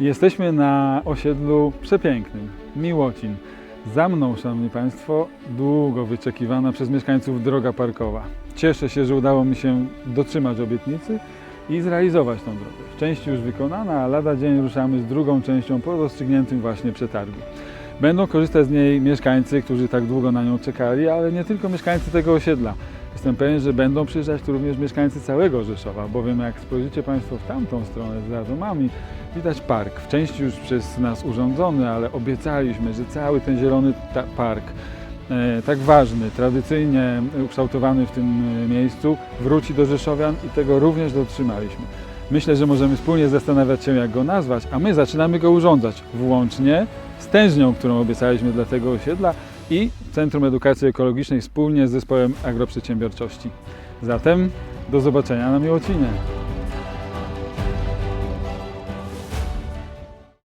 Jesteśmy na osiedlu przepięknym, Miłocin. Za mną, Szanowni Państwo, długo wyczekiwana przez mieszkańców droga parkowa. Cieszę się, że udało mi się dotrzymać obietnicy i zrealizować tą drogę. W części już wykonana, a lada dzień ruszamy z drugą częścią po rozstrzygniętym właśnie przetargu. Będą korzystać z niej mieszkańcy, którzy tak długo na nią czekali, ale nie tylko mieszkańcy tego osiedla. Jestem pewien, że będą przyjeżdżać tu również mieszkańcy całego Rzeszowa, bowiem jak spojrzycie Państwo w tamtą stronę za domami, widać park, w części już przez nas urządzony, ale obiecaliśmy, że cały ten zielony park, e, tak ważny, tradycyjnie ukształtowany w tym e, miejscu, wróci do Rzeszowian i tego również dotrzymaliśmy. Myślę, że możemy wspólnie zastanawiać się, jak go nazwać, a my zaczynamy go urządzać, włącznie z tężnią, którą obiecaliśmy dla tego osiedla i Centrum Edukacji Ekologicznej wspólnie z Zespołem Agroprzedsiębiorczości. Zatem do zobaczenia na Miłocinie.